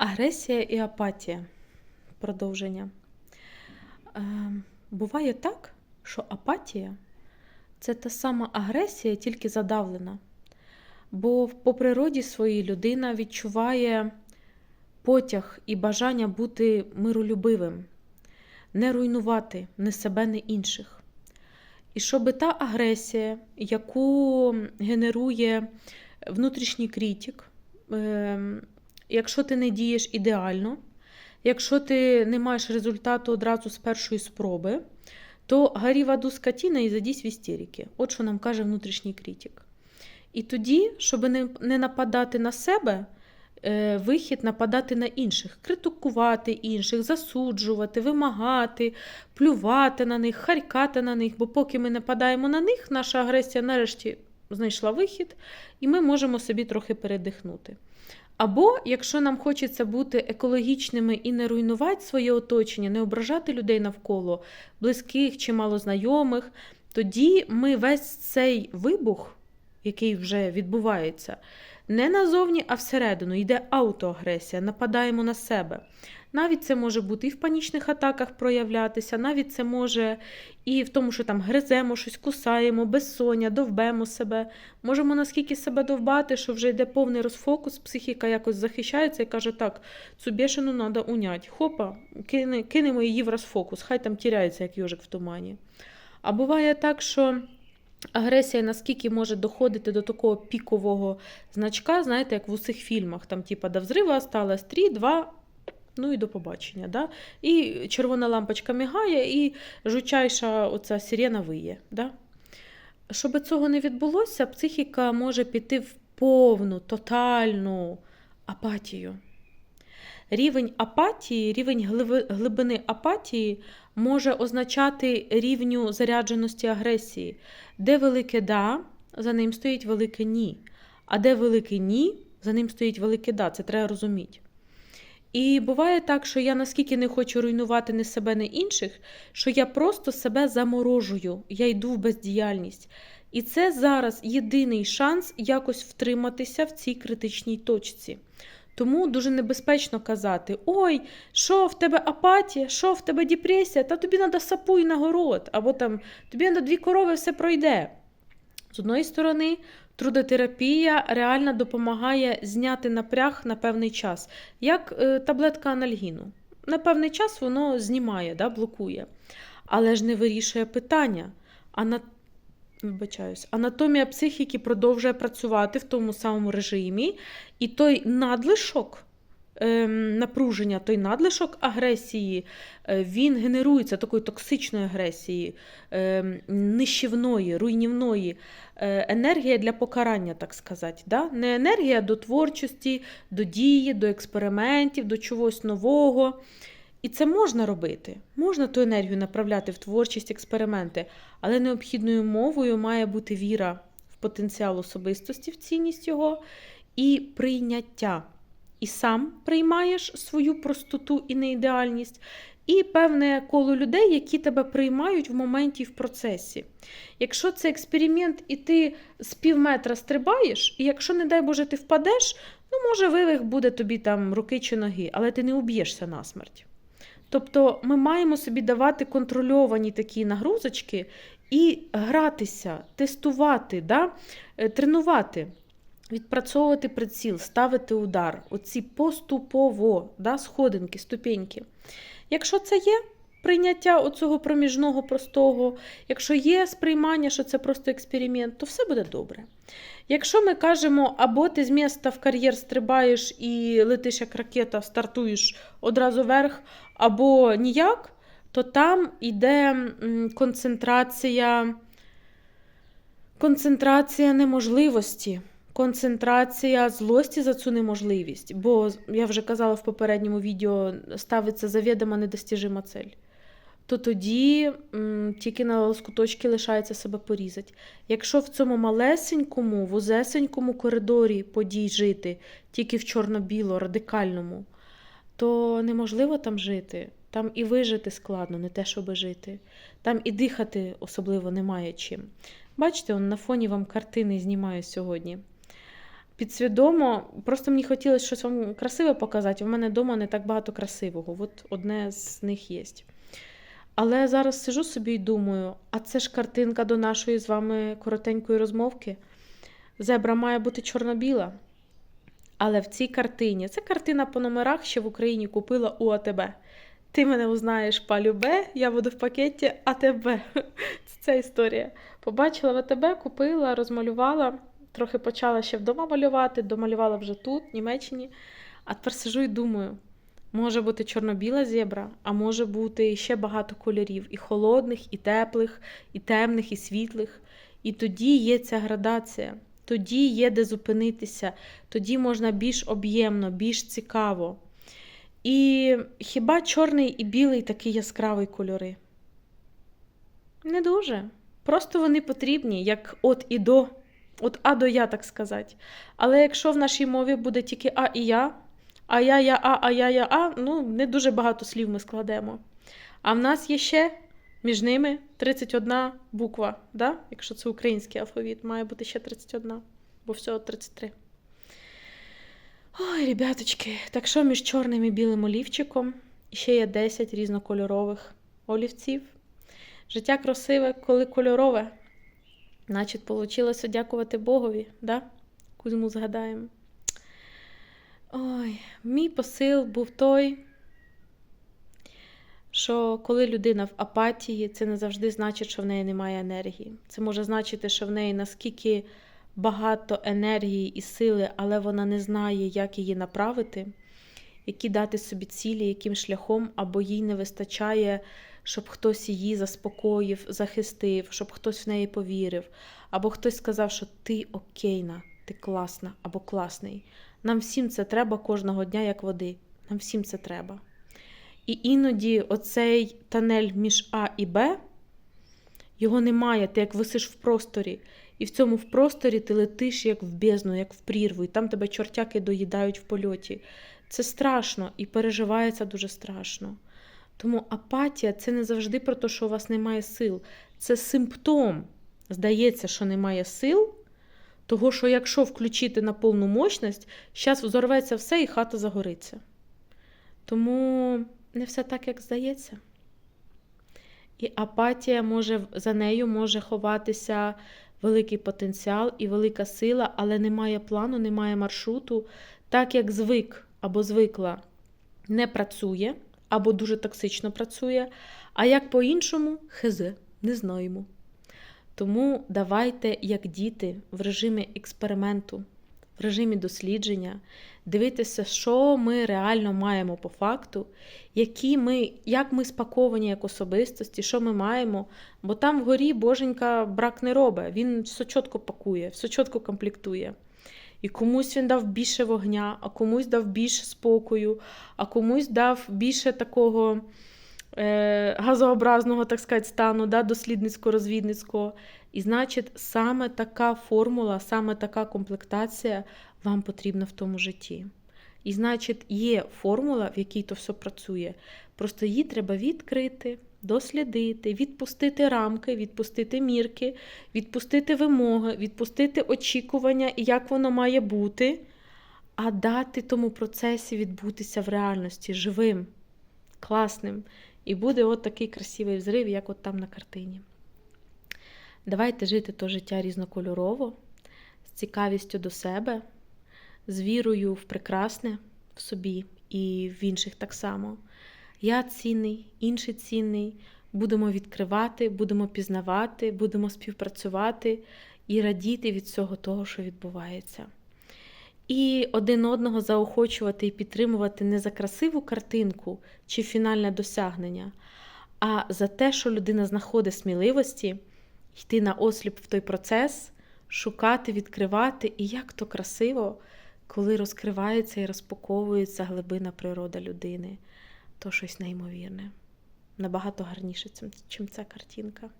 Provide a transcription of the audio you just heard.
Агресія і апатія. Продовження. Е, буває так, що апатія це та сама агресія, тільки задавлена. Бо по природі своїй людина відчуває потяг і бажання бути миролюбивим, не руйнувати ні себе, ні інших. І щоб та агресія, яку генерує внутрішній критик, ем, якщо ти не дієш ідеально, якщо ти не маєш результату одразу з першої спроби, то горі в аду скотіна і задійсь в істерики. От що нам каже внутрішній критик. І тоді, щоб не, не нападати на себе, е, вихід нападати на інших, критикувати інших, засуджувати, вимагати, плювати на них, харкати на них. Бо поки ми нападаємо на них, наша агресія нарешті знайшла вихід, і ми можемо собі трохи передихнути. Або, якщо нам хочеться бути екологічними і не руйнувати своє оточення, не ображати людей навколо, близьких чи малознайомих, тоді ми весь цей вибух, який вже відбувається, не назовні, а всередину йде аутоагресія, нападаємо на себе. Навіть це може бути і в панічних атаках проявлятися, навіть це може і в тому, що там гриземо щось, кусаємо, безсоння, довбемо себе. Можемо наскільки себе довбати, що вже йде повний розфокус, психіка якось захищається і каже, так, цю бешену треба унять. Хопа, кинемо її в розфокус, хай там тіряється, як йожик в тумані. А буває так, що. Агресія наскільки може доходити до такого пікового значка, знаєте, як в усіх фільмах, там, типа, до взриву осталось 3, 2, ну і до побачення. Да? І червона лампочка мігає, і жучайша оця сирена виє. Да? Щоб цього не відбулося, психіка може піти в повну, тотальну апатію. Рівень апатії, рівень глибини апатії може означати рівню зарядженості агресії. Де велике да, за ним стоїть велике ні. А де велике ні, за ним стоїть велике да. Це треба розуміти. І буває так, що я наскільки не хочу руйнувати ні себе, ні інших, що я просто себе заморожую, я йду в бездіяльність. І це зараз єдиний шанс якось втриматися в цій критичній точці. Тому дуже небезпечно казати: ой, що в тебе апатія, що в тебе депресія, та тобі треба сапу і на город, або там тобі треба дві корови, все пройде. З одної сторони, трудотерапія реально допомагає зняти напряг на певний час, як е, таблетка анальгіну. На певний час воно знімає, да, блокує, але ж не вирішує питання. Ана... Вибачаюсь, анатомія психіки продовжує працювати в тому самому режимі, і той надлишок напруження, той надлишок агресії, е, він генерується такої токсичної агресії, ем, нищівної, руйнівної е, енергія для покарання, так сказати. Да? Не енергія до творчості, до дії, до експериментів, до чогось нового. І це можна робити. Можна ту енергію направляти в творчість, експерименти, але необхідною мовою має бути віра в потенціал особистості, в цінність його і прийняття. І сам приймаєш свою простоту і неідеальність, і певне коло людей, які тебе приймають в моменті і в процесі. Якщо це експеримент, і ти з пів метра стрибаєш, і якщо, не дай Боже, ти впадеш, ну, може, вивих буде тобі там руки чи ноги, але ти не уб'єшся насмерть. Тобто ми маємо собі давати контрольовані такі нагрузочки і гратися, тестувати, да? е, тренувати, відпрацьовувати приціл, ставити удар, оці поступово да? сходинки, ступеньки. Якщо це є прийняття оцього проміжного простого, якщо є сприймання, що це просто експеримент, то все буде добре. Якщо ми кажемо, або ти з міста в кар'єр стрибаєш і летиш як ракета, стартуєш одразу вверх, або ніяк, то там йде концентрація, концентрація неможливості, концентрація злості за цю неможливість. Бо я вже казала в попередньому відео, ставиться завідома недостіжима цель. То тоді м, тільки на лоскуточки лишається себе порізати. Якщо в цьому малесенькому, вузесенькому коридорі подій жити, тільки в чорно-біло, радикальному, то неможливо там жити. Там і вижити складно, не те, щоб жити. Там і дихати особливо немає чим. Бачите, он на фоні вам картини знімаю сьогодні. Підсвідомо, просто мені хотілося щось вам красиве показати. В мене вдома не так багато красивого. От одне з них є. Але зараз сижу собі і думаю: а це ж картинка до нашої з вами коротенької розмовки. Зебра має бути чорно-біла. Але в цій картині, це картина по номерах, що в Україні купила у АТБ. Ти мене узнаєш полюбе, я буду в пакеті АТБ. Це ця історія. Побачила в АТБ, купила, розмалювала, трохи почала ще вдома малювати, домалювала вже тут, в Німеччині. А тепер сижу і думаю: може бути чорно-біла зебра, а може бути ще багато кольорів: і холодних, і теплих, і темних, і світлих. І тоді є ця градація. Тоді є де зупинитися, тоді можна більш об'ємно, більш цікаво. І хіба чорний і білий такі яскраві кольори? Не дуже. Просто вони потрібні, як от і до, от А до Я, так сказати. Але якщо в нашій мові буде тільки А і Я, а я, я, а, а я, я, а, ну, не дуже багато слів ми складемо. А в нас є ще між ними 31 буква, да? якщо це український алфавіт, має бути ще 31, бо всього 33. Ой, ребяточки, так що між чорним і білим олівчиком ще є 10 різнокольорових олівців. Життя красиве, коли кольорове. Значить, вийшло дякувати Богові, да? Кузьму згадаємо. Ой, мій посил був той, що коли людина в апатії, це не завжди значить, що в неї немає енергії. Це може значити, що в неї наскільки багато енергії і сили, але вона не знає, як її направити, які дати собі цілі, яким шляхом, або їй не вистачає, щоб хтось її заспокоїв, захистив, щоб хтось в неї повірив, або хтось сказав, що ти окейна, ти класна або класний. Нам всім це треба кожного дня, як води. Нам всім це треба. І іноді оцей тонель між А і Б, його немає, ти як висиш в просторі. І в цьому в просторі ти летиш як в бездну, як в прірву, і там тебе чортяки доїдають в польоті. Це страшно і переживається дуже страшно. Тому апатія це не завжди про те, що у вас немає сил. Це симптом. Здається, що немає сил, того, що якщо включити на повну мощність, зараз взорветься все і хата загориться. Тому не все так, як здається. І апатія може за нею може ховатися великий потенціал і велика сила, але немає плану, немає маршруту, так як звик або звикла не працює, або дуже токсично працює. А як по-іншому, хз, не знаємо. Тому давайте, як діти, в режимі експерименту, в режимі дослідження, дивитися, що ми реально маємо по факту, які ми, як ми спаковані як особистості, що ми маємо. Бо там вгорі боженька брак не робить, він все чітко пакує, все чітко комплектує. І комусь він дав більше вогня, а комусь дав більше спокою, а комусь дав більше такого е, газообразного, так сказати, стану, да, дослідницько-розвідницького. І значить, саме така формула, саме така комплектація вам потрібна в тому житті. І значить, є формула, в якій то все працює. Просто її треба відкрити, дослідити, відпустити рамки, відпустити мірки, відпустити вимоги, відпустити очікування і як воно має бути, а дати тому процесі відбутися в реальності живим, класним. І буде от такий красивий взрив, як от там на картині. Давайте жити то життя різнокольорово, з цікавістю до себе, з вірою в прекрасне в собі і в інших так само. Я цінний, інший цінний. Будемо відкривати, будемо пізнавати, будемо співпрацювати і радіти від всього того, що відбувається. І один одного заохочувати і підтримувати не за красиву картинку чи фінальне досягнення, а за те, що людина знаходить сміливості йти на осліп в той процес, шукати, відкривати, і як то красиво, коли розкривається і розпаковується глибина природа людини, то щось неймовірне. Набагато гарніше, чим ця картинка.